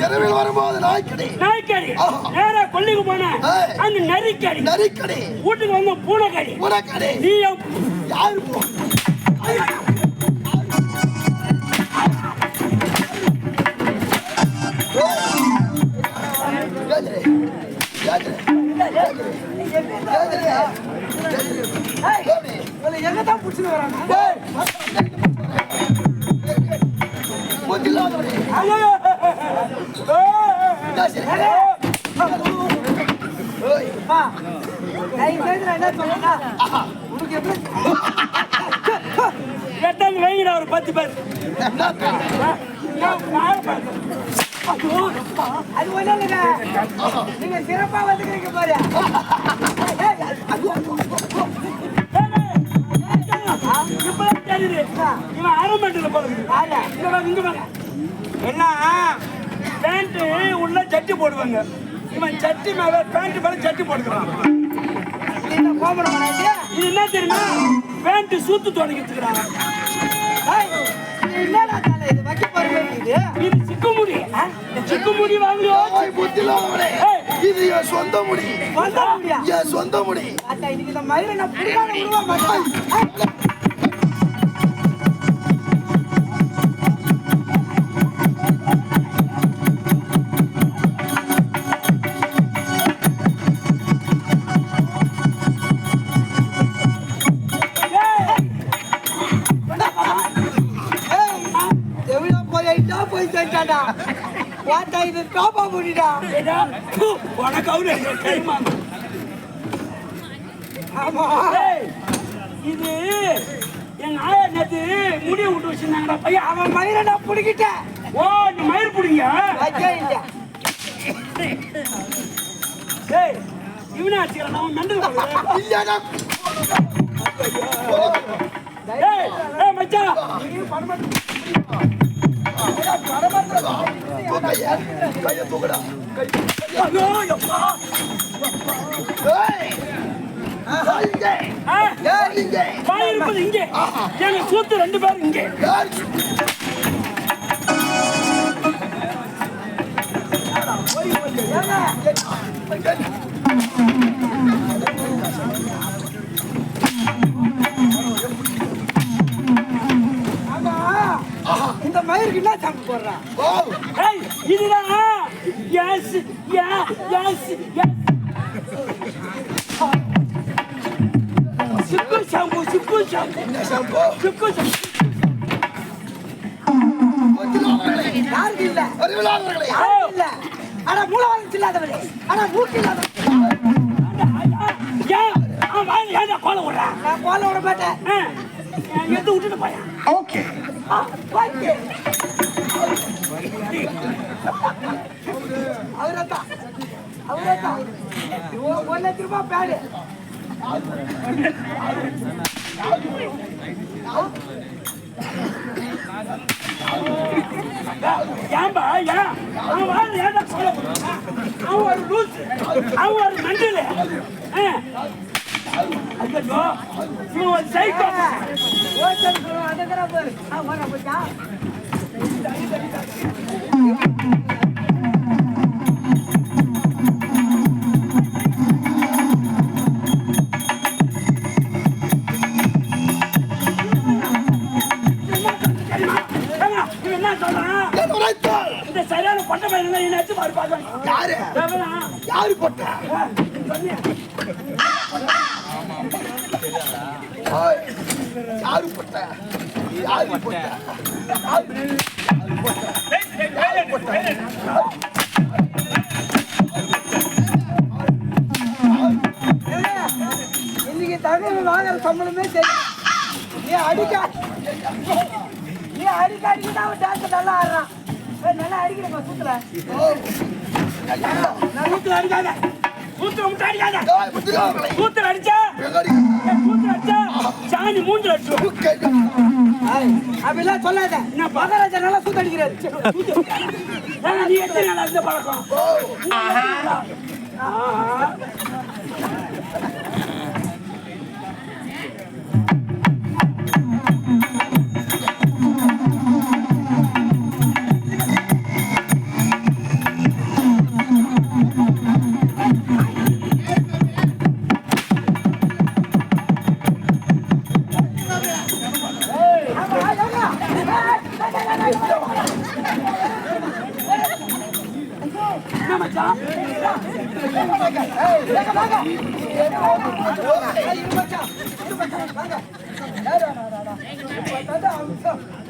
தெருவில் வரும்போது நாய்க்கடி நாய்க்கடி. நேரா கொல்லிக்கு போன. அங்க நரிக்கடி நரிக்கடி வீட்டுக்கு வந்து பூனைக்கடி உனக்கடி நீ யாரு போ எங்கதான் புடிச்சுன்னு வராங்க ஐயோ அம்மா, தயவு செய்து நான் என்ன சொல்றேன்னா, உனக்கு எப்படி எட்டாந்து வைங்கடா ஒரு பத்து பேர் அது ஒண்ணும் இல்லைங்க. நீங்க சிறப்பா வந்துக்கிறீங்க பாரு இப்பதான் தெரியுது. இவன் என்ன பேண்ட் உள்ள ஜட்டி போடுவாங்க. இவன் ஜட்டி மேல பேண்ட் மேல ஜட்டி போட்டுக்கிறான். இது என்ன தெரியுமா? பேண்ட் சூத்து தொடங்கிட்டுக்கிறாங்க இது? சிக்குமுடி சிக்குமுடி வாங்குவோம் ஏய். இது என் சொந்த முடி. என் சொந்த முடி. இன்னைக்கு இந்த மயிரை நான் புடிக்காத விடுவா மாட்டேன் உனக்கு அவரு கைமா ஆமா. இது எங்க ஆயா நேத்து முடி விட்டு வச்சிருந்தாங்கடா பையன். அவன் மயிரை நான் பிடிக்கிட்டேன் ஓ நீ மயிர் பிடிங்க இவனே அடிச்சுக்கிறான் அவன் மெண்டல் ஏய் மச்சான். தூக்கையா கையை தூக்கடா ஐயோ எப்பா ஏய் இங்கே ஆ, ஏய் இங்கே வாய் இருப்பது இங்கே. எங்க சூத்து ரெண்டு பேரும் இங்கே. இந்த மயிருக்கு என்ன சாம்பு போடுறான் இதுதான் எஸ் யா எஸ் எஸ் சிப்பு ஷாம்பு சிப்பு ஷாம்பு. என்ன ஷாம்பு? சிப்பு ஷாம்பு. யாருக்கு இல்ல அறிவிலாளர்களே யாருக்கு இல்ல ஆனா வளர்ச்சி இல்லாதவரே. ஆனா மூக்கு இல்லாதவரே. கோலம் விடுறான் நான் கோல விட மாட்டேன். ஆ, எடுத்து விட்டுட்டு போயா. ஆ, வாய்க்கு. அவரத்தான் அவரத்தான் ஒ- ஒரு லட்ச ரூபாய் பேடு ஏன்பா ஏன் அவன் வாயில ஏன்டா கோலம் விடுறான் அவன் ஒரு லூஸ் அவன் ஒரு மண்டல ஐயோ இவன் ஒரு சைக்கோ ஓட்டல் அதுக்கிற பாரு ஆ, யாரு போட்ட? யாரு போட்ட இன்னைக்கு தமிழ் வாங்குற சம்பளமே சரி. நீ அடிக்க நீ அடிக்க அடிக்க அவன் டான்ஸ் நல்லா ஆடுறான். நல்லா அடிக்கிறப்ப சுத்துல கூத்துல அடிக்காத. கூத்துல மட்டும் அடிக்காத கூத்துல அடிச்சா? கூத்துல அடிச்சா சாணி மூஞ்சில அடிச்சிடும். அப்படிலாம் சொல்லாத. நான் மகாராஜா நல்லா சுத்த அடிக்கிறாரு. நீ எத்தனை நாள் அந்த பழக்கம்?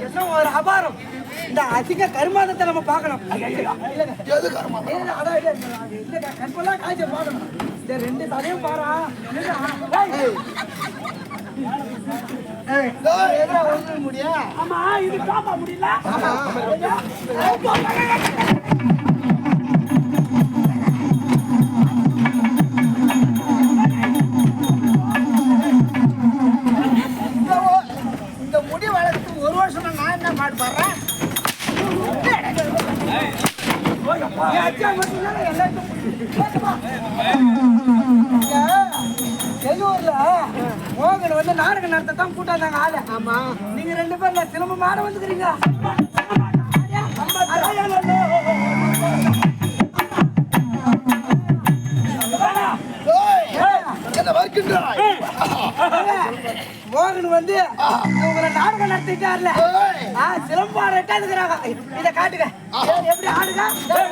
என்ன ஒரு அபாரம் இந்த அதிக கருமாதத்தை நம்ம பார்க்கணும் எது கருமா அதான் இல்லை கற்பெல்லாம் காய்ச்ச பார்க்கணும் இந்த ரெண்டு தலையும் பாரா முடியா ஆமா இது காப்பா முடியல இங்க வெளியூர்ல மோகன் வந்து நாடக நடத்த தான் கூட்டாந்தாங்க ஆளு ஆமா நீங்க ரெண்டு பேர்ல சிலம்பு மாட வந்துக்கிறீங்க ஏய், மோகன் வந்து உங்களை நாடகம் நடத்திட்டார்ல சிலம்பு ஆட இருக்கிறாங்க. இத காட்டுங்க. எப்படி ஆடுங்க? வேறு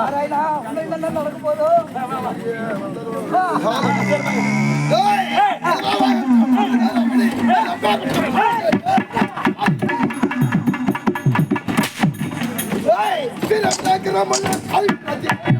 நாராயணா உனக்கு என்ன நடக்க போதோ ஏய், வா, வா. ஏய், சீரம் கேக்குறோம்ல, அது அது. அரோகரா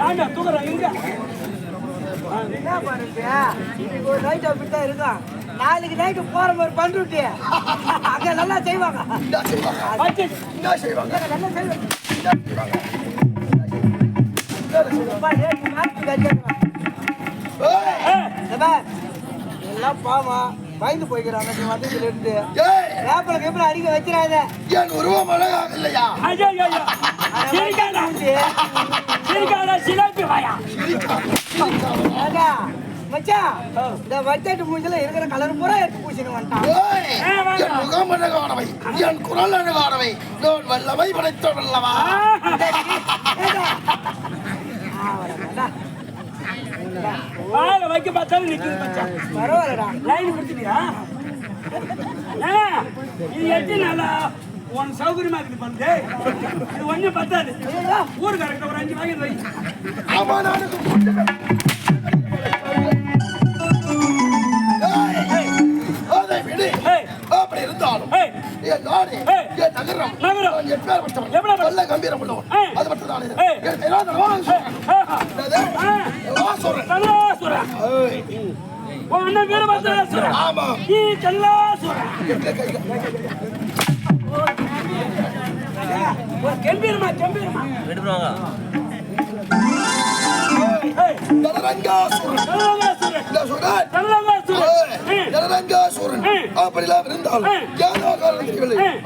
அருவா? சாமியா தூக்குறேன் இங்க. என்ன பண்ணுறது இன்னைக்கு ஒரு நைட் அப்படித்தான் இருக்கும். நாளைக்கு நைட்டு போற மாதிரி பண்ருட்டி அங்க நல்லா செய்வாங்க. நல்லா செய்வாங்க. எல்லாம் பாவம். பயந்து போய்க்கிறாங்க நீ வந்ததுல இருந்து. ஏய், வேப்பல கேப்பல அடிக்க வச்சிடாத. என் உருவம் அழகாக இல்லையா? ஐயோ, ஐயோ, ஐயோ. சிரிக்காதா சிலாப்பி வாயா மச்சான் இந்த வச்சட்டு மூஞ்சில இருக்கிற கலர் பூரா எடுத்து பூசின்னு வந்துட்டான் முகம் அழகானவை என் குரல் அழகானவை நான் வல்லமை படைத்தவன் அல்லவா வைக்க பார்த்தாலும் நிக்குது மச்சான் பரவாயில்லடா. லைன் கொடுத்துட்டியா? ஆ, இது எட்டு நாளா உன் சௌகரியமா இருக்குது பண்ணு இது ஒண்ணும் பத்தாது. ஊருக்காரங்க ஒரு அஞ்சு வாங்கி வை. அப்படி இருந்தாலும் என் நாடு. என் நகரம் நகரம். என் பேர் பெரிய- நல்ல கம்பீரம் உள்ளவன். அது மட்டும் தான். என் சொல்றேன். சொல்றேன். கல்லாசுரன் ஏய், உன் அண்ணன் வீரபத்ராசுரன் ஆமா. நீ எந்த கையில. ஒரு கம்பீரமா கம்பீரமா. ஏய். அப்படிலாம் இருந்தாலும் ஏய்.